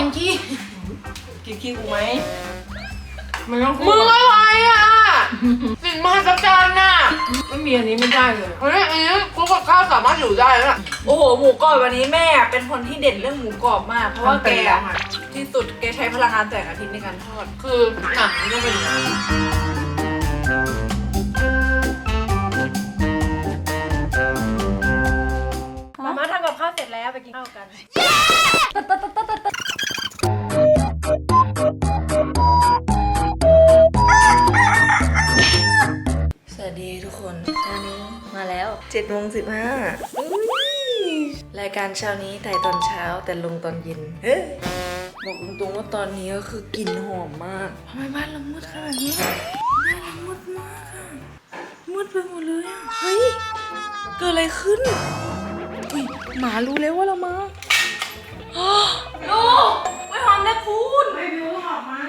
กินขี้กินขี้กูไหมมันต้องมึงอะไรอะสิ่งมหัศจรรย์น่ะไม่มีอันนี้ไม่ได้เลยเฮ้ยอันนี้คุกกับข้าวสามารถอยู่ได้แล้วน่ะโอ้โหหมูกรอบวันนี้แม่เป็นคนที่เด่นเรื่องหมูกรอบมาก เพราะว่าแกอะที่สุดแกใช้พลังงานแสงอาทิตย์ในการทอด คือหนังมันต้องเป็นอย่างนี้มาม่าทำกับข้าวเสร็จแล้วไปกินข้าวกัน เช้านี้มาแล้ว7โมง15รายการเช้านี้ถ่ายตอนเช้าแต่ลงตอนเย็นเฮ้ยบอกตรงๆว่าตอนนี้ก็คือกลิ่นหอมมากทำไมบ้านเรามืดขนาดนี้บ้านเรามืดมากอะมืดไปหมดเลยอะเฮ้ยเกิดอะไรขึ้นอุ้ยหมารู้แล้วว่าเรามาลูกไม่หอมได้คุณไม่บิวหอมมา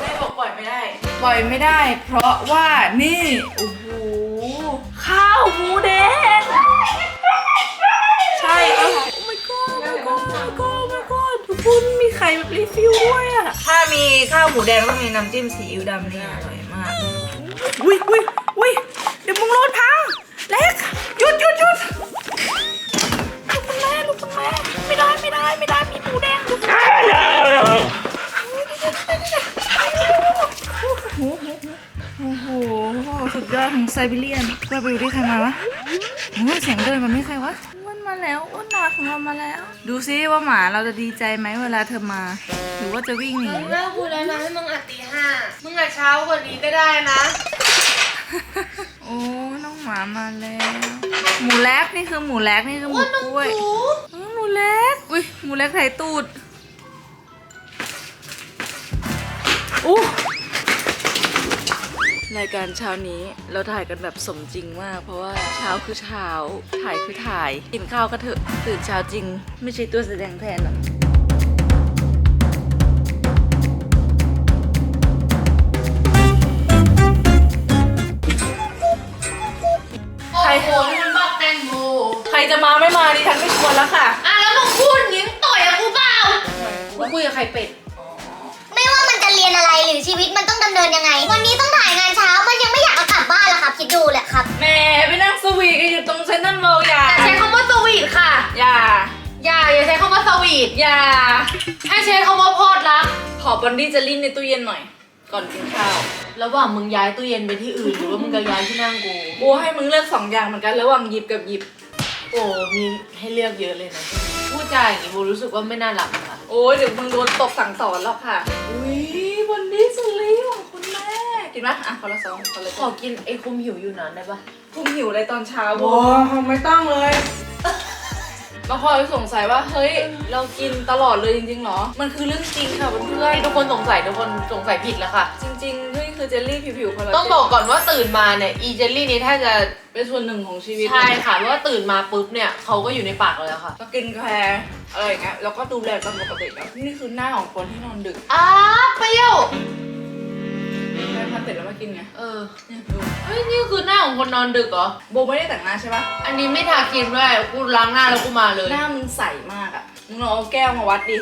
แม่บอกปล่อยไม่ได้ ปล่อยไม่ได้ เพราะว่านี่โอ้โหข้าวหมูแดง ใช่เออ Oh my god Oh my god Oh my god Oh my god ทุกคนมีไข่แบบรีฟิลด้วยอะถ้ามีข้าวหมูแดงต้องมีน้ำจิ้มซีอิ๊วดำนี่อร่อยมาก อุ้ยอุ้ยอุ้ยเดี๋ยวมึงรถพัง เล็ก หยุดหยุดหยุดลูกคุณแม่ลูกคุณแม่ไม่ได้ไม่ได้ไม่ได้มีหมูแดงลูกคุณแม่ โอ้โห สุดยอดของไซบีเรียนเราไปอยู่ที่ใครมาวะโอ้ยเสียงเดินมันไม่ใครวะอ้วนมาแล้วอ้วนหนาของเรามาแล้ว ดูซิว่าหมาเราจะดีใจไหมเวลาเธอมา หรือว่าจะวิ่งหนีเลิกพูดแล้วนะให้มึงอัดตีห้ามึงอัดเช้ากว่านี้ก็ได้นะ โอ้น้องหมามาแล้ว หมูแลกนี่คือหมูแลกนี่คือหมูกล้วยเออหมูแลกอุ้ยหมูแลกไถตูดอู้ รายการเช้านี้เราถ่ายกันแบบสมจริงมาก เพราะว่าเช้าคือเช้า ถ่ายคือถ่าย กินข้าวก็เถอะตื่นเช้าจริง ไม่ใช่ตัวแสดงแทนหรอกโอ้โหนี่มันบอกแตงโมใครจะมาไม่มาดิฉันไม่ชวนแล้วค่ะอะแล้วมึงพูดอย่างนี้มึงต่อยกับกูเปล่ากูคุยกับใครเป็ด ไม่ว่ามันจะเรียนอะไรหรือชีวิตมันต้องดำเนินยังไงวันนี้ต้อง ว่าสวีทอย่าให้ใช้คำว่าพอดรัก ขอบอนดี้เจลลี่ในตู้เย็นหน่อย ก่อนกินข้าว ระหว่างมึงย้ายตู้เย็นไปที่อื่นหรือว่ามึงจะย้ายที่นั่งกู โบให้มึงเลือกสองอย่างเหมือนกันระหว่างหยิบกับหยิบ โอ้ มีให้เลือกเยอะเลยนะ พูดจาอย่างนี้โบรู้สึกว่าไม่น่ารักนะคะโอ้ยเดี๋ยวมึงโดนตบสั่งสอนแล้วค่ะ อุ้ยบอนดี้เจลลี่ของคุณแม่ กินไหมอะคนละสองคนละขสอองกินไอ้คุมหิวอยู่นานได้ปะพุ่งหิวเลยตอนเช้าโบ โอ้ไม่ต้องเลย ก็คอยสงสัยว่าเฮ้ย เรากินตลอดเลยจริงๆเหรอ มันคือเรื่องจริงค่ะเพื่อนทุกคนสงสัยทุกคนสงสัยผิดแล้วค่ะๆจริงๆนี่คือเจลลี่ผิวๆคอลลาเจนต้องบอกก่อนว่าตื่นมาเนี่ยอีเจลลี่นี้ถ้าจะเป็นส่วนหนึ่งของชีวิตใช่ค่ะเพราะว่าตื่นมาปุ๊บเนี่ยเขาก็อยู่ในปากเราแล้วค่ะก็กินกาแฟอะไรอย่างเงี้ยแล้วก็ดูแลตามปกติแบบนี่คือหน้าของคนที่นอนดึกอ้าเปรี้ยว แม่พันเสร็จแล้วมากินไงเออเนี่ยดูเฮ้ยนี่คือหน้าของคนนอนดึกเหรอ โบไม่ได้แต่งหน้าใช่ปะอันนี้ไม่ทาครีมด้วยกูล้างหน้าแล้วกูมาเลย หน้ามึงใสมากอะมึงลองเอาแก้วมาวัดดิ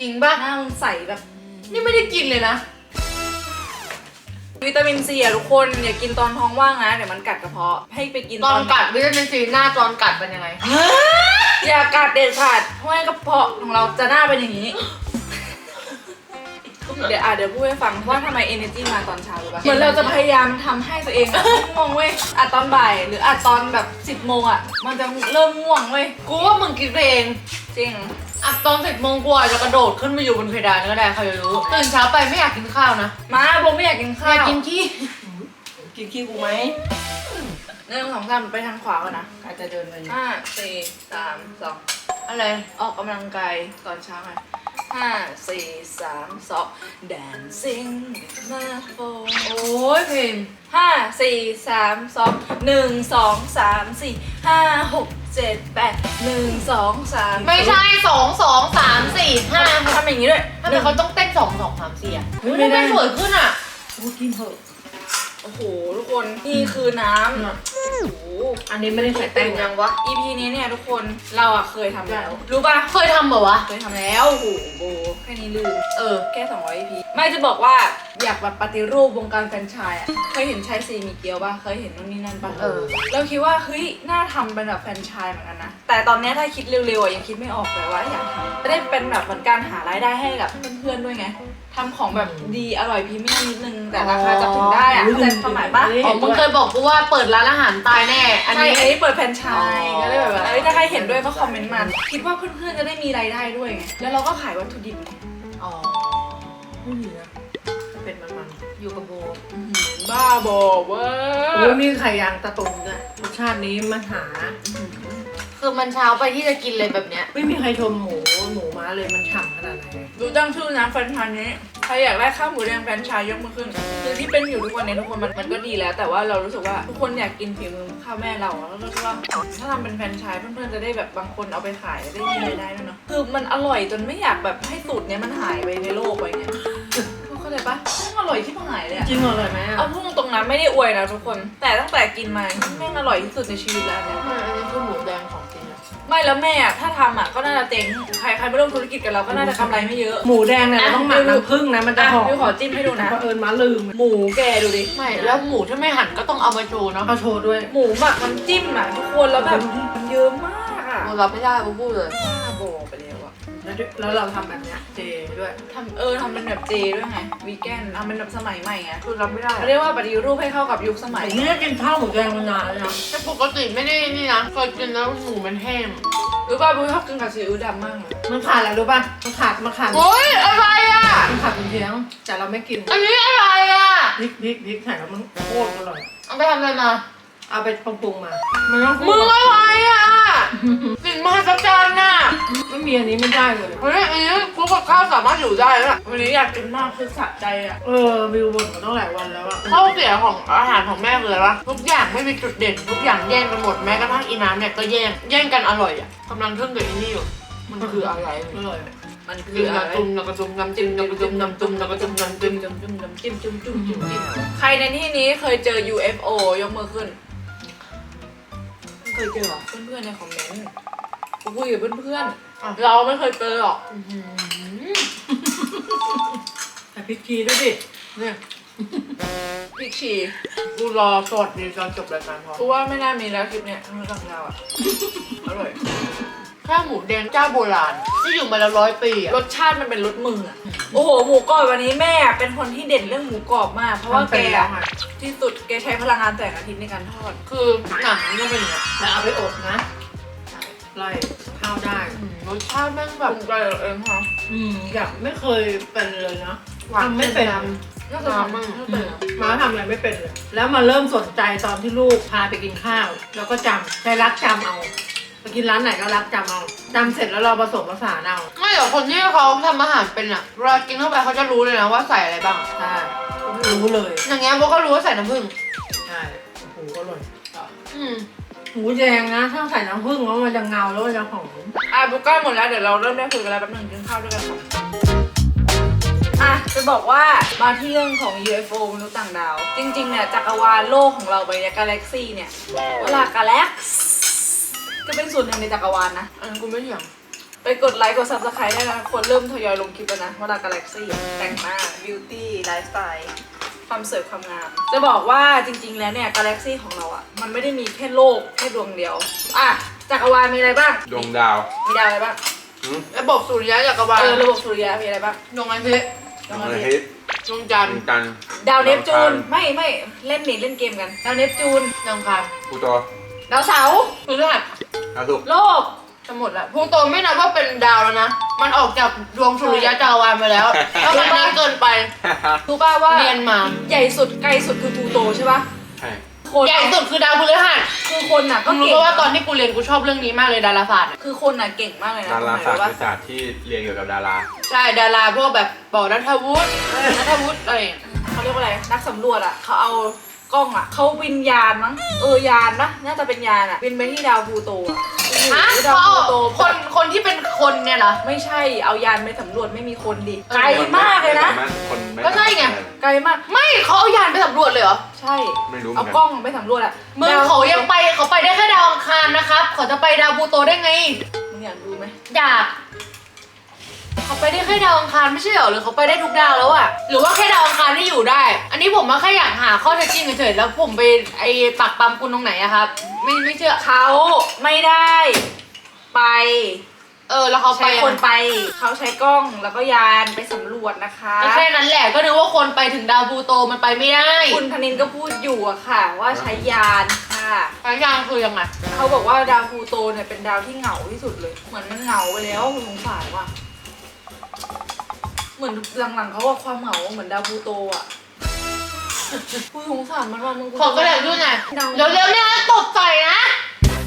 จริงป่ะ หน้ามึงใสแบบ นี่ไม่ได้กินเลยนะ วิตามินซีอะทุกคนอย่ากินตอนท้องว่างนะ เดี๋ยวมันกัดกระเพาะ ให้ไปกินตอนกัดวิตามินซีหน้าตอนกัดเป็นยังไง อย่ากัดเด็ดขาดเพราะงั้นกระเพาะของเราจะหน้าเป็นอย่างนี้ เดี๋ยวอะเดี๋ยวพูดให้ฟังว่าทำไม energy มาตอนเช้ารู้ป่ะเหมือนเราจะพยายามทำให้ตัวเองอะไม่ง่วงเว้ยอัดตอนบ่าย หรืออัดตอนแบบ10โมงอะมันจะเริ่มง่วงเว้ยกูว่ามึงคิดไปเองจริง อะตอนสิบโมงกว่าจะกระโดดขึ้นไปอยู่บนเพดานก็ได้ใครจะรู้ตื่นเช้าไปไม่อยากกินข้าวนะมาโบไม่อยากกินอข้าวยากกินขี้กินขี้กูไหมหนึ่งสองสามไปทางขวาก่อนนะอาจจะเดินไปห้าสี่สามสอง อะไรออกกำลังกายตอนเช้าไงห้าสี่สามสอง dancing with my phone โอ้ยเพลงห้าสี่สามสองหนึ่งสองสามสี่ห้าหกเจ็ดแปดหนึ่งสองสามไม่ใช่สองสองสามสี่ห้าหกทำอย่างนี้ด้วยทำไมเขาต้องเต้นสองสองสามสี่อะเฮ้ยไม่ไม่ได้ได้สวยขึ้นอะกูกินเถอะโอ้โห ทุกคน นี่คือน้ำ อันนี้ไม่ได้ใส่แป้งยังวะ EP นี้เนี่ยทุกคนเราอะเคยทำแล้ว รู้ป่ะ เคยทำเหรอวะ เคยทำแล้ว โอ้โหโบแค่นี้ลืม เออ แค่200 EP ไม่จะบอกว่าอยากแบบปฏิรูปวงการแฟรนไชส์อะเคยเห็นชายซีมีเกียวป่ะ เคยเห็นนู่นนี่นั่นป่ะ เออ เราคิดว่าเฮ้ยน่าทำเป็นแบบแฟรนไชส์เหมือนกันนะ แต่ตอนเนี้ยถ้าคิดเร็วๆอะยังคิดไม่ออกเลยว่าอยากทำจะได้เป็นแบบเหมือนการหารายได้ให้กับเพื่อนๆด้วยไง ทำของแบบดีอร่อยพรีเมียมนิดนึงแต่ราคาจับถึงได้อะเข้าใจความหมายปะอ๋อมึงเคยบอกกูว่าเปิดร้านอาหารตายแน่ อันใช่นี้ อันนี้เปิดแฟรนไชส์อ๋อก็เลยแบบว่าเอ้ยถ้าใครเห็นด้วยก็คอมเมนต์มาคิดว่าเพื่อนๆจะได้มีรายได้ด้วยไงแล้วเราก็ขายวัตถุดิบไงอ๋อไม่มีนะเป็นมันมันอยู่กับโบบ้าบอเว้โอ้ยยมีไข่ยางตะตุงด้วยรสชาตินี้มันหา คือมันเช้าไปที่จะกินเลยแบบเนี้ย ไม่มีใครชมหมูหมูม้าเลยมันฉ่ำขนาดไหนดูตั้งชื่อนะแฟรนไชส์นี้ ใครอยากได้ข้าวหมูแดงแฟรนไชส์ยกมือขึ้น คือที่เป็นอยู่ทุกวันนี้ทุกคนมันมันก็ดีแล้ว แต่ว่าเรารู้สึกว่าทุกคนอยากกินฝีมือข้าวแม่เราอะแล้วก็รู้สึกว่าถ้าทำเป็นแฟรนไชส์เพื่อนๆจะได้แบบบางคนเอาไปขายได้มีรายได้ด้วยเนาะ คือมันอร่อยจนไม่อยากแบบให้สูตรเนี้ยมันหายไปในโลกไปเงี้ยเข้าใจปะมันอร่อยที่หายเลยอะ จริงเหรอเลยไหมอะเอาพูดตรงๆนะไม่ได้อวยนะทุกคน แต่ตั้งแต่กินมาแม่งอร่อยที่สุดในชีวิตแล้วเนี่ย อันนี้คือหมูแดงของจริงอะ ไม่แล้วแม่อะถ้าทำอะก็น่าจะเจ๊งใครใครไม่ร่วมธุรกิจกับเราก็น่าจะกำไรไม่เยอะหมูแดงเนี่ยเราต้องหมักน้ำผึ้งนะมันจะอะหอมพี่ขอจิ้มให้ดูนะเพราะเอิญม้าลืมหมูแกดูดิ ไม่ แล้วหมูถ้าไม่หั่นก็ต้องเอามาโชว์เนาะเอาโชว์ด้วยหมูหมักน้ำจิ้มอะทุกคนแล้วแบบมันเยอะมากอะโบรับไม่ได้บูพูดเลย บ้าบอไปแล้วอะ แล้วด้วยแล้วเราทำแบบเนี้ยเจด้วย ทำเออทำเป็นแบบเจด้วยไงวีแกนทำเป็นแบบสมัยใหม่ไงคือรับไม่ได้เขาเรียกว่าปฏิรูปให้เข้ากับยุคสมัย ผมไม่ได้กินข้าวหมูแดงมานานแล้วนะแต่ปกติไม่ได้นี่นะเคยกินแล้วหมูมันแห้งหรือว่าบุ้ยชอบกินกับซีอิ๊วดำมากเลยมันขาดอะไรรู้ป่ะมันขาดมันขาดโอ้ยอะไรอะ มันขาดเป็นเทียงแต่เราไม่กินอันนี้อะไรอะพริกพริกพริกใส่แล้วมันโคตรอร่อยเอาไปทำอะไรมาเอาไปปรุงๆมา มันต้องมึงอะไรอะ กลิ่นมหัศจรรย์น่ะไม่มีอันนี้ไม่ได้เลยเฮ้ยอันนี้คลุกกับข้าวสามารถอยู่ได้แล้วน่ะวันนี้อยากกินมากคือสะใจอะเออวิวบนมาตั้งหลายวันแล้วอะข้อเสียของอาหารของแม่คืออะไรวะทุกอย่างไม่มีจุดเด่นทุกอย่างแย่งกันหมดแม้กระทั่งอีน้ำเนี่ยก็แย่งแย่งกันอร่อยอะกำลังทึ่งกับอีนี่อยู่มันคืออะไรอร่อยมันคืคือออะไรน้ำจุ่มน้ำกระจุ่มน้ำจิ้มน้ำกระจุ่มน้ำจุ่มน้ำกระจุ่มน้ำจิ้มจุ่มจุ่มจุ่มจิ้มจุ่มจุ่มจุ่มจิ้มใครในที่นี้เคยเจอ UFO ยกมือขึ้น เคยเจอเหรอ เพื่อนๆในคอมเมนต์กูคุยกับเพื่อนๆเราไม่เคยเจอหรอกอื้อหือแต่พริกชีด้วยดิเนี่ยพริกชีกูรอสวัสดีตอนจบรายการพอกูว่าไม่น่ามีแล้วคลิปเนี้ยทั้งทั้งเราวอะ อร่อย ข้าวหมูแดงเจ้าโบราณ ที่อยู่มาแล้วร้อยปีอะรสชาติมันเป็นรสมืออะโอ้โห หมูกรอบวันนี้แม่เป็นคนที่เด่นเรื่องหมูกรอบมาก เพราะว่าทำแกเป็นแล้วอะอะที่สุดแกใช้พลังงานแสงอาทิตย์ในการทอด คือหนังมันต้องเป็นอย่างเงี้ยแล้วเอาไปอบนะไล่ข้าวได้อืมรสชาติแม่งแบแบบบใจเราเองค่ะ อืมอยากไม่เคยเป็นเลยนะหวานทำไม่เป็นน้น่าจะทำน้ำมากน่าจะเป็นมาทำอะไรไม่เป็นเลย แล้วมาเริ่มสนใจตอนที่ลูกพาไปกินข้าว แล้วก็จำใจรักจำเอา ไปกินร้านไหนก็รักจำเอาจำเสร็จแล้วเราผสมผสานเอาไม่หรอกคนที่เขาทำอาหารเป็นอะเวลากินเข้าไปเขาจะรู้เลยนะว่าใส่อะไรบ้าง ใช่รู้เลยอย่างเงี้ยโบก็รู้ว่าใส่น้ำผึ้งใช่โอ้โหอร่อยอืมหมูแดงนะถ้าใส่น้ำผึ้งแล้วมันจะเงาแล้วมันจะหอมอะบุกก้าหมดแล้วเดี๋ยวเราเริ่มได้คุยกันแล้วแป๊บนึงกินข้าวด้วยกันก่อนอะจะบอกว่ามาที่เรื่องของ UFO มนุษย์ต่างดาว จริงๆเนี่ยจักรวาลโลกของเราไปเนี่ยกาแล็กซี่เนี่ยเวลากาแล็ก ก็เป็นส่วนหนึ่งในจักรวาลนะ อันนั้นกูไม่เถียงไปกดไลค์กด subscribe ได้นะคนเริ่มทยอยลงคลิปแล้วนะเวลากาแล็กซี่แต่งหน้า beauty lifestyle ความสวยความงาม จะบอกว่าจริง ๆ แล้วเนี่ยกาแล็กซี่ของเราอะ มันไม่ได้มีแค่โลกแค่ดวงเดียว อะจักรวาลมีอะไรบ้าง ดวงดาวมีดาวอะไรบ้างระบบสุริยะจักรวาลเออระบบสุริยะมีอะไรบ้างดวงอาทิตย์ดวงอาทิตย์ดวงจันทดร์วงจันทร์ดาวเนปจูนดาวอังคารไม่ไม่เล่นนี่เล่นเกมกัน ดาวเนปจูนดาวอังคารพลูโตดาวเสาร์พฤหัส ดาวศุกร์โลกจะหมดแล้วพลูโตไม่นับว่าเป็นดาวแล้วนะ มันออกจากดวงสุริยะจักรวาลมาแล้วแล้วมันนี้เกินไปรู้ป่าว่าเรียนมาใหญ่สุดไกลสุดคือพลูโตใช่ปะใช่คนใหญ่สุดคือดาวพฤหัสคือคนน่ะก็มึงรู้เก่งปะว่าตอนที่กูเรียนกูชอบเรื่องนี้มากเลยดาราศาสตร์อะคือคนน่ะเก่งมากเลยนะดาราศาสตร์ทำไมคือศาสตร์ที่เรียนเกี่ยวกับดาราใช่ดาราพวกแบบบอกนัทวุฒินัทวุฒิอะไรอย่างเงี้ยเขาเรียกว่าอะไรนักสำรวจอะเขาเอา กล้องอะเขาวินยานมั้งเออยานนะน่าจะเป็นยานอะบินไปที่ดาวพลูโตอะซึ่งฮะดาวเขาพลูเอาโตคนคนที่เป็นคนเนี่ยเหรอ ไม่ใช่เอายานไปสำรวจไม่มีคนดิเออไกลมากเลยนะ คนไม่ก็ใช่ไง ไกลมากไม่เขาเอายานไปสำรวจเลยเหรอใช่ไม่รู้เหมืเอาอนกกัล้นองไปสำรวจอะมึงดวเขายังไปเขาไปได้แค่ดาวอังคารนะครับเขาจะไปดาวพลูโตได้ไงมึงอยากดูไหมอยาก เขาไปได้แค่ดาวอังคารไม่ใช่เหรอหรือเขาไปได้ทุกดาวแล้วอะหรือว่าแค่ดาวอังคารที่อยู่ได้ อันนี้ผมมาแค่อยากหาข้อเท็จจริงเฉยๆแล้วผมไปไอ้ปักปั๊มคุณตรงไหนอะครับ ไม่ไม่เชื่อเขาไม่ได้ ไปเออแล้วเขาไปใช้ยังคนไงไป เขาใช้กล้องแล้วก็ยานไปสำรวจนะคะ ก็แค่นั้นแหละก็นึกว่าคนไปถึงดาวพลูโตมันไปไม่ได้คุณธนินก็พูดอยู่อะค่ะ ว่าใช้ยานค่ะพยางคือยังไงเขาบอกว่าดาวพลูโตเนี่ยเป็นดาวที่เหงาที่สุดเลย เหมือนมันเหงาไปแล้วคุณสงสารว่ะเห มือนหลังๆเขาว่าความเหงาเหมือนดาวพลูโตอะคุณสงสารมันว่ามึงขอก็เลยด้วยไงเร็วๆเนี่ยตบใส่นะ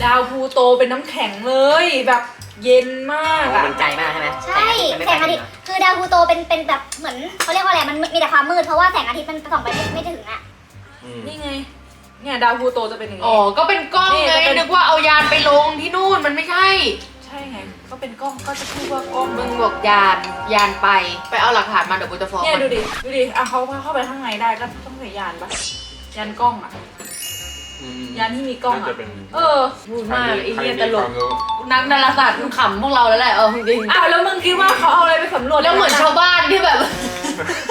ดาวพลูโตเป็นน้ำแข็งเลยแบบเย็นมากอะมันไกลมากใช่ไหมใช่มันไม่แสไปงอาทิตย์คือดาวพลูโตเป็นเป็นแบบเหมือนเขาเรียกว่าอะไรมันมีแต่ความมืดเพราะว่าแสงอาทิตย์มันส่องไปไม่ไม่ถึงอะอืมนี่ไง เนี่ยดาวพลูโตจะเป็นอย่างอ๋อนี้ก็เป็นกล้องนี่ไงก็เป็น นึกว่าเอายานไปลงที่นู่นมันไม่ใช่ ใช่ไง ก็เป็นกล้องก็จะพูดว่ากล้องมึงบอกยาน ยานไป ไปเอาหลักฐานมาเดี๋ยวกูจะฟ้องเนี่ยมันดูดิดูดิอะเขาเข้าไปข้างในได้ก็ต้องใส่ยานปะยานกล้องอะอืมยานที่มีกล้องน่าอะจะเป็นเออพูดมากไอ้เหี้ยใครมีตลคกวามรู้นักดาราศาสตร์มันขำพวกเราแล้วแหละ เออจริงอ้าวแล้วมึงคิดว่าเขาเอาอะไรไปสำรวจแล้วเหมือนชาวบ้านที่แบบ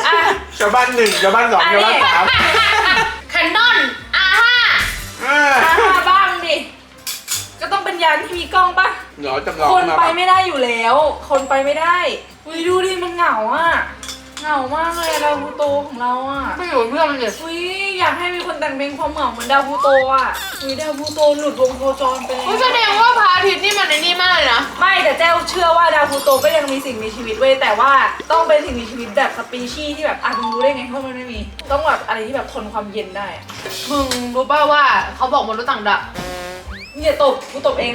อะ ชาวบ้านหนึ่งชาวบ้านสองอันชาวนี้ บ้านสาม แคนนอนอาห้า อ่า อะบ้างดิ ก็ต้อง เป็นยานที่มีกล้องปะเดี๋ยวจำลองคนมาไปปะไม่ได้อยู่แล้ว คนไปไม่ได้อุ้ยดูดิมันเหงาอะเหงามากเลยอะดาวพลูโตของเราอะไม่อยู่เป็นเพื่อนมันเลยอุ้ยอยากให้มีคนแต่งเพลงความเหงาเหมือนดาวพลูโตอะอุ้ยดาวพลูโตหลุดวงโคจรไปแล้วโอ้ยแสดงว่าพระอาทิตย์นี่มันไอ้นี่มากเลยนะไม่แต่เจ้าเชื่อว่าดาวพลูโตก็ยังมีสิ่งมีชีวิตเว้ยแต่ว่าต้องเป็นสิ่งมีชีวิตแบบสปีชีส์ที่แบบอะมึงรู้ได้ไงเพราะมันไม่มี ต้องแบบอะไรที่แบบทนความเย็นได้อะมึงรู้ป่าว่าเขาบอกมนุษย์ต่างดาว เนี่ยตบกูตบเอง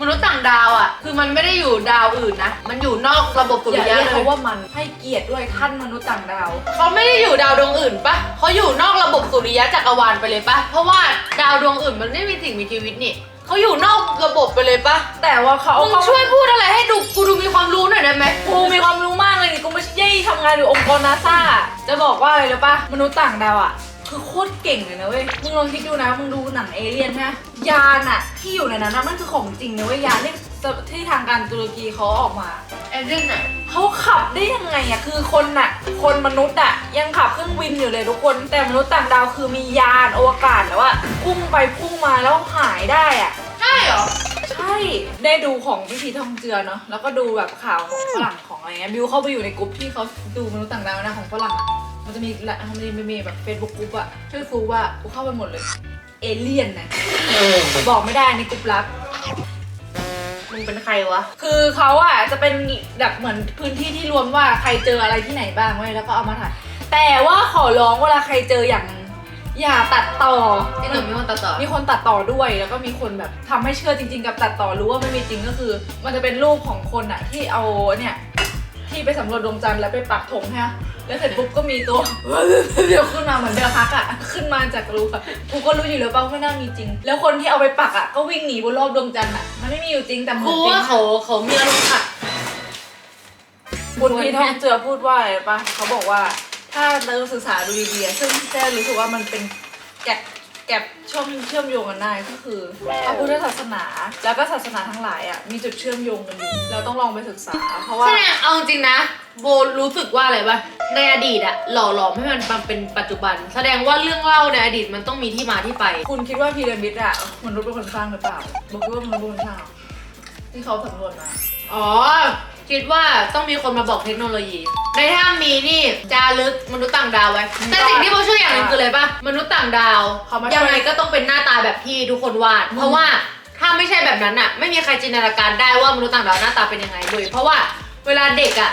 มนุษย์ต่างดาวอะ คือมันไม่ได้อยู่ดาวอื่นนะ มันอยู่นอกระบบสุอริย่ายะเรียกเลเขายว่ามันให้เกียรติด้วยท่านมนุษย์ต่างดาว เขาไม่ได้อยู่ดาวดวงอื่นปะเขาอยู่นอกระบบสุริยะจักรวาลไปเลยปะเพราะว่าดาวดวงอื่นมันไม่มีสิ่งมีชีวิตนี่เขาอยู่นอกระบบไปเลยปะแต่ว่าเขามึงช่วยพูดอะไรให้ดูกูดูมีความรู้หน่อยได้ไหมกูมีความรู้มากเลยนี่กูไม่ใช่ทำงานอยู่องค์กรนาซาจะบอกว่าอะไรรู้ปะมนุษย์ต่างดาวอะ คือโคตรเก่งเลยนะเว้ย มึงลองคิดดูนะ มึงดูหนังเอเลี่ยนนะยานอะที่อยู่ในนั้นนะมันคือของจริงนะเว้ย ยานที่ที่ทางการตุรกีเขาออกมา เอเจนต์อะเขาขับได้ยังไงอะคือคนน่ะ คนมนุษย์อะยังขับเครื่องบินอยู่เลยทุกคน แต่มนุษย์ต่างดาวคือมียานอวกาศแล้วว่าพุ่งไปพุ่งมาแล้วหายได้อะใช่เหรอ ใช่ ได้ดูของพิธีทองเจือเนาะ แล้วก็ดูแบบข่าวของฝรั่งของอะไรเงี้ย บิวเข้าไปอยู่ในกลุ่มที่เขาดูมนุษย์ต่างดาวนะของฝรั่งอะ มันจะมีละมันจะมีมีแบบเฟซบุ๊กกลุ่มอะชื่อฟูว่ากูเข้าไปหมดเลย เอเลี่ยนนะบอกไม่ได้ในกลุ่มลับมึงเป็นใครวะ คือเขาอะจะเป็นแบบเหมือนพื้นที่ที่รวมว่าใครเจออะไรที่ไหนบ้างไว้ยแล้วก็เอามาถ่าย แต่ว่าขอร้องเวลาใครเจออย่างอย่าตัดต่อที่หนูมีคนตัดต่อ มีคนตัดต่อด้วย แล้วก็มีคนแบบทำให้เชื่อจริง ๆ กับตัดต่อรู้ว่าไม่มีจริงก็คือ มันจะเป็นรูปของคนอะที่เอาเนี่ยที่ไปสำรวจดวงจันทร์แล้วไปปักธงฮะ แล้วเสร็จปุ๊บก็มีตัว เดี๋ยวขึ้นมาเหมือนเดือฮักอะ ขึ้นมาจากรูปอะกูก็รู้อยู่แล้วป่าไม่น่ามีจริง แล้วคนที่เอาไปปักอะก็วิ่งหนีบนรอบดวงจันทร์อะ มันไม่มีอยู่จริงแต่เหมือนกูจริงว่าเขาเขามีอารมณ์ขัดคุณพีทองเจือพูดว่าอะไรปะเขาบอกว่าถ้าเราศึกษาดูดีๆอะซึ่งแจ้รู้สึกว่ามันเป็นแกะแกะเชื่อมเชื่อมโยงกันได้ก็คือพระพุทธศาสนา แล้วก็ศาสนาทั้งหลายอะมีจุดเชื่อมโยงกันอยู่เราต้องลองไปศึกษา เพราะว่า แสดงเอาจริงๆนะ โบรู้สึกว่าอะไรปะในอดีตอะหล่อหลอมให้มันมาเป็นปัจจุบัน แสดงว่าเรื่องเล่าในอดีตมันต้องมีที่มาที่ไป คุณคิดว่าพีระมิดอะมนุษย์เป็นคนสร้างหรือเปล่าบอกคิดว่ามนุษย์เป็นคนสร้างที่เขาสำรวจมาอ๋อ คิดว่าต้องมีคนมาบอกเทคโนโลยี ในถ้ามีนี่จารึกมนุษย์ต่างดาวไว้ แต่สิ่งที่โบเชื่ออย่างหนึงคืออะไรปะมนุษย์ต่างดาวเขามาช่วย ยังไงก็ต้องเป็นหน้าตาแบบที่ทุกคนวาด เพราะว่าถ้าไม่ใช่แบบนั้นอะไม่มีใครจินตนาการได้ว่ามนุษย์ต่างดาวหน้าตาเป็นยังไงเลย เพราะว่าเวลาเด็กอะ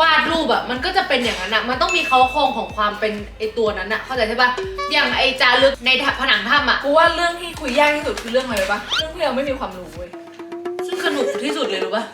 วาดรูปอะมันก็จะเป็นอย่างนั้นอะมันต้องมีเขาโครงของความเป็นไอตัวนั้นอะเข้าใจใช่ปะอย่างไอจารึกในผนังถ้ำอะกูว่าเรื่องที่คุยยากที่สุดคือเรื่องอะไรรู้ปะเรื่องที่เราไม่มีความรู้เว้ยซึ่งสนุกที่สุดเลยรู้ปะ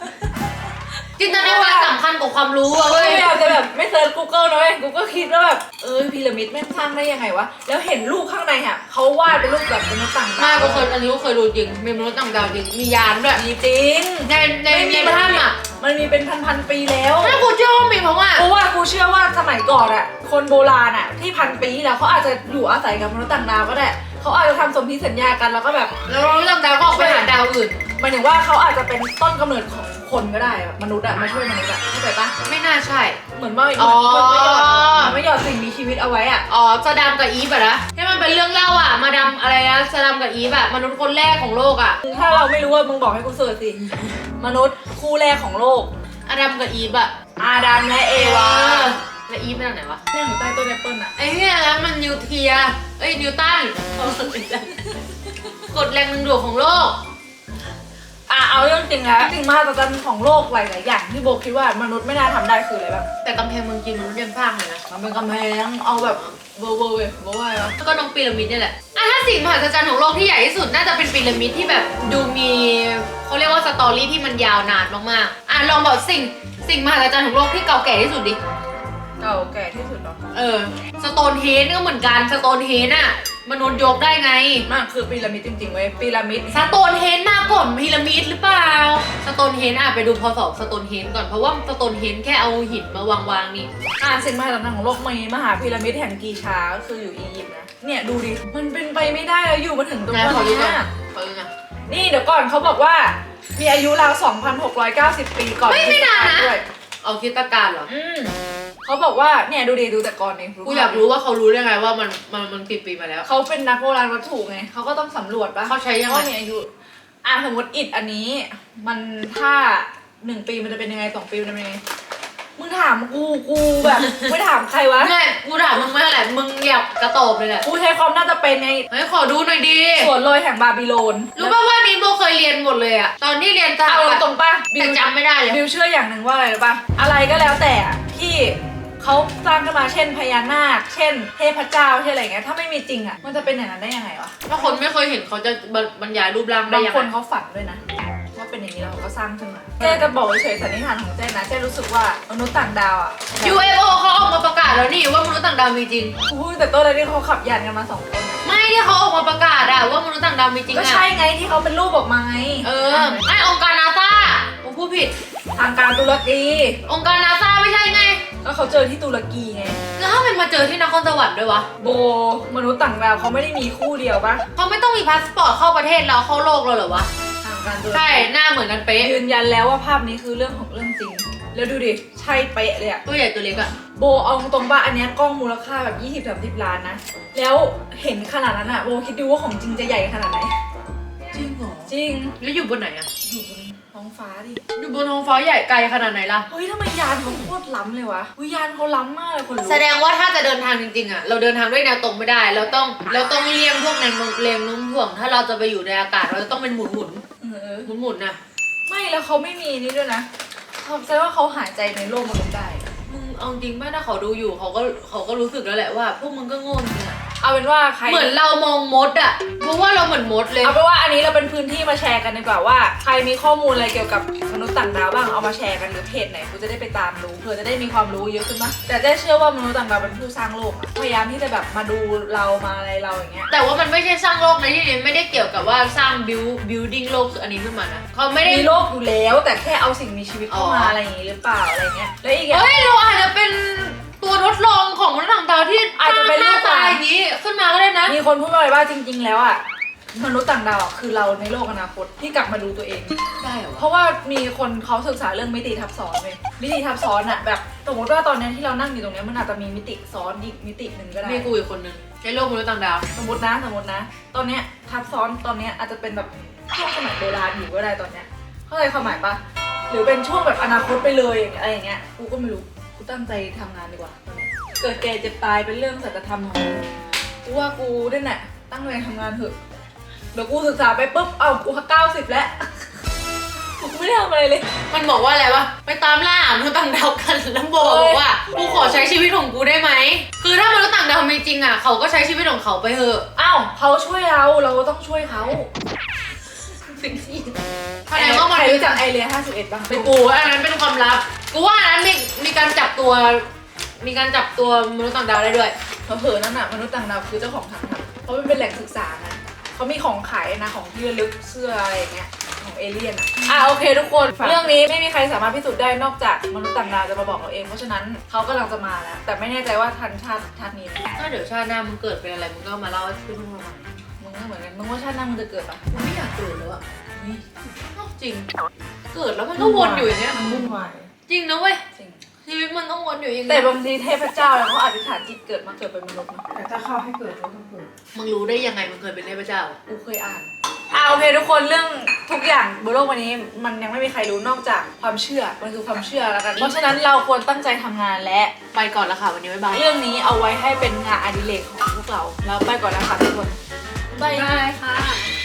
จินตนาการสำคัญกว่าความรู้อะเฮ้เว้ยยอาจจะแบบไม่เซิร์ช Google นะเว้ยกูก็คิดว่าแบบเออพีระมิดแม่งสร้างได้ยังไงวะ แล้วเห็นรูปข้างในอะเขาวาดเป็นรูปแบบมนุษย์ต่างดาวมาก็เคยอันนี้ก็เคยดูจริง มีมนุษย์ต่างดาวจริง มียานด้วย มีจริง ในในไม่มีในถ้ำอะมันมีเป็นพันๆปีแล้ว ถ้ากูเชื่อว่ามีเพราะว่า เพราะว่ากูเชื่อว่าสมัยก่อนอะคนโบราณอะที่พันปีที่แล้วเขาอาจจะอยู่อาศัยกับมนุษย์ต่างดาวก็ได้เขาอาจจะทำสมธิสัญญากันแล้วก็แบบ แล้วมนุษย์ต่างดาวก็ออกไปหาดาวอื่น หมายถึงว่าเขาอาจจะเป็นต้นกำเนิดของคนก็ได้แบบมนุษย์อะมาช่วยมนุษย์อะเข้าใจปะไม่น่าใช่ เหมือนว่าอ๋อมันไม่หยอดมันไม่หยอดสิ่งมีชีวิตเอาไว้อะอ๋อสดามกับอีฟอะนะที่มันเป็นเรื่องเล่าอะมาดามอะไรนะสดามกับอีฟอะมนุษย์คนแรกของโลกอะถ้าเราไม่รู้ว่ามึงบอกให้กูเสิร์ชสิมนุษย์คู่แรกของโลกอดัมกับอีฟอะอาดัมและเอวาแล้วอีฟเป็นไหนวะเรื่องอยู่ใต้ต้นแอปเปิลอะไอ้เนี่ยนะมันนิวเคลียร์เอ้ยนิวตันกฎแรงดึงดูดของโลก อะเอาเรื่องจริงแล้วสิ่งมหัศจรรย์ของโลกหลายๆอย่างที่โบคิดว่ามนุษย์ไม่น่าทำได้คืออะไรบ้างแต่กำแพงเมืองจีนมนุษย์ยังสร้างเลยนะมันเป็นกำแพงเอาแบบเวอร์เวอร์เว้ยเวอร์เวอร์แล้วก็น้องพีระมิดนี่แหละอะถ้าสิ่งมหัศจรรย์ของโลกที่ใหญ่ที่สุดน่าจะเป็นพีระมิดที่แบบดูมีเขาเรียกว่าสตอรี่ที่มันยาวนานมากๆอะลองบอกสิ่งสิ่งมหัศจรรย์ของโลกที่เก่าแก่ที่สุดดิ เก่าแก่ที่สุดเหรอ เออสโตนเฮนก็เหมือนกันสโตนเฮนอะ มนุษย์ยกได้ไงมากคือพีระมิดจริงๆเว้ยพีระมิดสโตนเฮนมาก่อนพีระมิดหรือเปล่าสโตนเฮนอะไปดูพศสโตนเฮนก่อนเพราะว่าสโตนเฮนแค่เอาหินมาวางวางๆนี่อ่าสิ่งมหัศจรรย์ของโลกมีมหาพีระมิดแห่งกีชาก็คืออยู่อียิปต์นะเนี่ยดูดิมันเป็นไปไม่ได้แล้วอยู่มาถึงตรงนะขอนี้ดูหน่อยนะขอดูหน่อยนี่เดี๋ยวก่อนเขาบอกว่า มีอายุราว2,690 ปีก่อนเฮ้ยไม่นานนะ ด้วยเอาคริดตการเหรอ อืม เขาบอกว่าเนี่ยดูดิดูแต่ก่อนเองกูอยากรู้ว่าเขารู้ได้ไงว่ามันมันมันกี่ปีมาแล้ว เขาเป็นนักโบราณวัตถุไงเขาก็ต้องสำรวจปะเขาใช้ยังไงว่ามีอายุอะสมมติอิฐอันนี้ มันถ้าหนึ่งปีมันจะเป็นยังไงสองปีมันจะเป็นยังไงมึงถามกูกูแบบไม่ถามใครวะแม่กูถามมึงไม่เท่าไหร่มึงอยากกระโตบเลยแหละกูใช้ความน่าจะเป็นไงเฮ้ยขอดูหน่อยดิส่วนโรยแห่งบาบิโลนรู้ป่ะว่านี้โบเคยเรียนหมดเลยอะตอนที่เรียนสถาเอาปัตตรงๆป่ะบิแต่วจำไม่ได้เลยบิวเชื่ออย่างหนึ่งว่าอะไรรู้ป่ะอะไรก็แล้วแต่อะที่ เขาสร้างขึ้นมาเช่นพญานาค เช่น เทพเจ้าเช่นอะไรเงี้ยถ้าไม่มีจริงอะมันจะเป็นอย่างนั้นได้ยังไงวะถ้าคนไม่เคยเห็นเขาจะบรรยายรูปร่างได้บางยังคนไงเขาฝันด้วยนะว่าเป็นอย่างนี้แล้วเขาก็สร้างขึ้นมาเจ๊จะบอกเฉยๆสันนิษฐานของเจ๊นะเจ๊รู้สึกว่ามนุษย์ต่างดาวอะ UFO เขาออกมาประกาศแล้วนี่ว่ามนุษย์ต่างดาวมีจริง อุ้ยแต่ต้นอะไรที่เขาขับยานกันมาสองคนอะไม่ที่เขาออกมาประกาศอะว่ามนุษย์ต่างดาวมีจริงก็อะใช่ไงที่เขาเป็นรูปออกมาไงเออไอองค์การนาซาผม พูดผิด ทางการตุรกี องค์การนาซาไม่ใช่ไง ก็เขาเจอที่ตุรกีไง แล้วทำไมมาเจอที่นครสวรรค์ด้วยวะ โบ มนุษย์ต่างดาวเขาไม่ได้มีคู่เดียวปะเขาไม่ต้องมีพาสปอร์ตเข้าประเทศเราเข้าโลกเราเหรอวะ ทางการตุรกีใช่ หน้าเหมือนกันเป๊ะ ยืนยันแล้วว่าภาพนี้คือเรื่องของเรื่องจริง แล้วดูดิ ใช่เป๊ะเลยอะตัวใหญ่ตัวเล็กอะโบเอาตรงๆว่าอันเนี้ยกล้องมูลค่าแบบ 20-30ล้านนะ แล้วเห็นขนาดนั้นอะโบคิดดูว่าของจริงจะใหญ่ขนาดไหน จริงเหรอ จริง แล้วอยู่บนไหนอะอยู่บน ท้องฟ้าดิ อยู่บนท้องฟ้าใหญ่ไกลขนาดไหนล่ะ เฮ้ยทำไมยานเขาโคตรล้ำเลยวะวิยานเขาล้ำมากเลยคนรู้แสดงว่าถ้าจะเดินทางจริงๆอะเราเดินทางด้วยแนวตรงไม่ได้ เราต้องเราต้องเลี่ยงพวกแรงโน้มแรงโน้มถ่วง ถ้าเราจะไปอยู่ในอากาศเราจะต้องเป็นหมุนหมุนเออหมุนหมุนๆนะไม่แล้วเขาไม่มีนี่ด้วยนะเขาแสดงว่าเขาหายใจในโลกมนุษย์ได้มึงเอาจริงป่ะถ้าเขาดูอยู่เขาก็เขาก็รู้สึกแล้วแหละว่า พวกมึงก็โง่จริงอะ เอาเป็นว่าใคร เหมือนเรามองมดอะเพราะว่าเราเหมือนมดเลย เอาเป็นว่าอันนี้เราเป็นพื้นที่มาแชร์กันดีกว่าว่าใครมีข้อมูลอะไรเกี่ยวกับมนุษย์ต่างดาวบ้างเอามาแชร์กันหรือเพจไหนกูจะได้ไปตามรู้เพื่อจะได้มีความรู้เยอะขึ้นมะแต่ได้เชื่อว่ามนุษย์ต่างดาวเป็นผู้สร้างโลกอะพยายามที่จะแบบมาดูเรามาอะไรเราอย่างเงี้ย แต่ว่ามันไม่ใช่สร้างโลกในที่นี้ไม่ได้เกี่ยวกับว่าสร้างบิวบิวดิ้งโลกอันนี้ขึ้นมานะเขาไม่ได้ มีโลกอยู่แล้ว แต่แค่เอาสิ่งมีชีวิตเข้ามาอ๋ออ อะไรอย่างงี้หรือเปล่าอะไรเงี้ยแล้วอีกอย่าง เฮ้ยเราอาจจะเป็น ตัวทดลองของมนุษย์ต่างดาวที่อาจจะเป็นหน้าลูกหตาลานอย่างนี้ขึ้นมาก็ได้นะ มีคนพูดมาเลยว่าจริง ๆ แล้วอะมนุษย์ต่างดาวอะคือเราในโลกอนาคตที่กลับมาดูตัวเอง ได้เหรอเพราะว่ามีคนเขาศึกษาเรื่องมิติทับซ้อนเลยมิติทับซ้อนอะแบบสมมติว่าตอนเนี้ยที่เรานั่งอยู่ตรงเนี้ยมันอาจจะมีมิติซ้อนอีกมิติหนึ่งก็ได้ มีกูอีกคนนึงในโลกมนุษย์ต่างดาว สมมตินะสมมตินะ ตอนเนี้ยทับซ้อนตอนเนี้ยอาจจะเป็นแบบช่วงสมัยโบราณอยู่ก็ได้ตอนเนี้ยเข้าใจความหมายปะหรือเป็นช่วงแบบอนาคตไปเลยอย่างเงี้ยอะไรอย่างเงี้ยกูก็ไม่รู้กู ตั้งใจทำงานดีกว่าตอนเนี้ยเกิดแก่เจ็บตายเป็นเรื่องสัจธรรมของกูกูว่ากูเนี่ยแหละตั้งใจทำงานเถอะเดี๋ยวกูศึกษาไปปุ๊บเอ้ากูเก้าสิบแล้วกูไม่ได้ทำอะไรเลย มันบอกว่าอะไรวะไปตามล่ามนุษย์ต่างดาวกันแล้วบอกบอกว่ากูขอใช้ชีวิตของกูได้ไหมคือถ้ามนุษย์ต่างดาวมีจริงอะเขาก็ใช้ชีวิตของเขาไปเถอะอ้าวเขาช่วยเราเราก็ต้องช่วยเขาสิ่งที่แสดงว่ามันใครรู้จักไอเรีย51บ้าง เป็นกูอันนั้นเป็นความลับกูว่าอันนั้นมีมีการจับตัว มีการจับตัวมนุษย์ต่างดาวได้ด้วย เผลอๆนั่นน่ะมนุษย์ต่างดาวคือเจ้าของถังนะเพราะมันเป็นแหล่งศึกษานะเขามีของขายนะของที่ระลึกเสื้ออะไรอย่างเงี้ยของเอเลี่ยนอะอะโอเคทุกคน เรื่องนี้ไม่มีใครสามารถพิสูจน์ได้นอกจากมนุษย์ต่างดาวจะมาบอกเราเอง เพราะฉะนั้นเขากำลังจะมาแล้วแต่ไม่แน่ใจว่าทันชาติชาตินี้ไหมถ้าเดี๋ยวชาติหน้ามึงเกิดเป็นอะไรมึงก็มาเล่าให้เพื่อนๆฟังมึงก็เหมือนกันมึงว่าชาติหน้ามึงจะเกิดปะกูไม่อยากเกิดแล้วอะจริง เกิดแล้วมันก็วนอยู่อย่างเงี้ย มันวุ่นวาย จริงนะเว้ยจริง ชีวิตมันต้องวนอยู่อย่างแต่เงี้ยบางทีเทพเจ้าเนี่ยเขาอธิษฐานจิตเกิดมาเกิดเป็นมนุษย์นะแต่ถ้าเข้าให้เกิดก็ต้องเกิดมึงรู้ได้ยังไงมึงเคยเป็นเทพเจ้า กูเคยอ่านอะโอเคทุกคนเรื่องทุกอย่างบนโลกวันนี้ มันยังไม่มีใครรู้นอกจากความเชื่อมันคือความเชื่อแล้วกัน เพราะฉะนั้นเราควรตั้งใจทำงานและ ไปก่อนละค่ะวันนี้บ๊ายบาย เรื่องนี้เอาไว้ให้เป็นงานอดิเรกของพวกเรา แล้วไปก่อนนะคะทุกคนบ๊ายบายค่ะ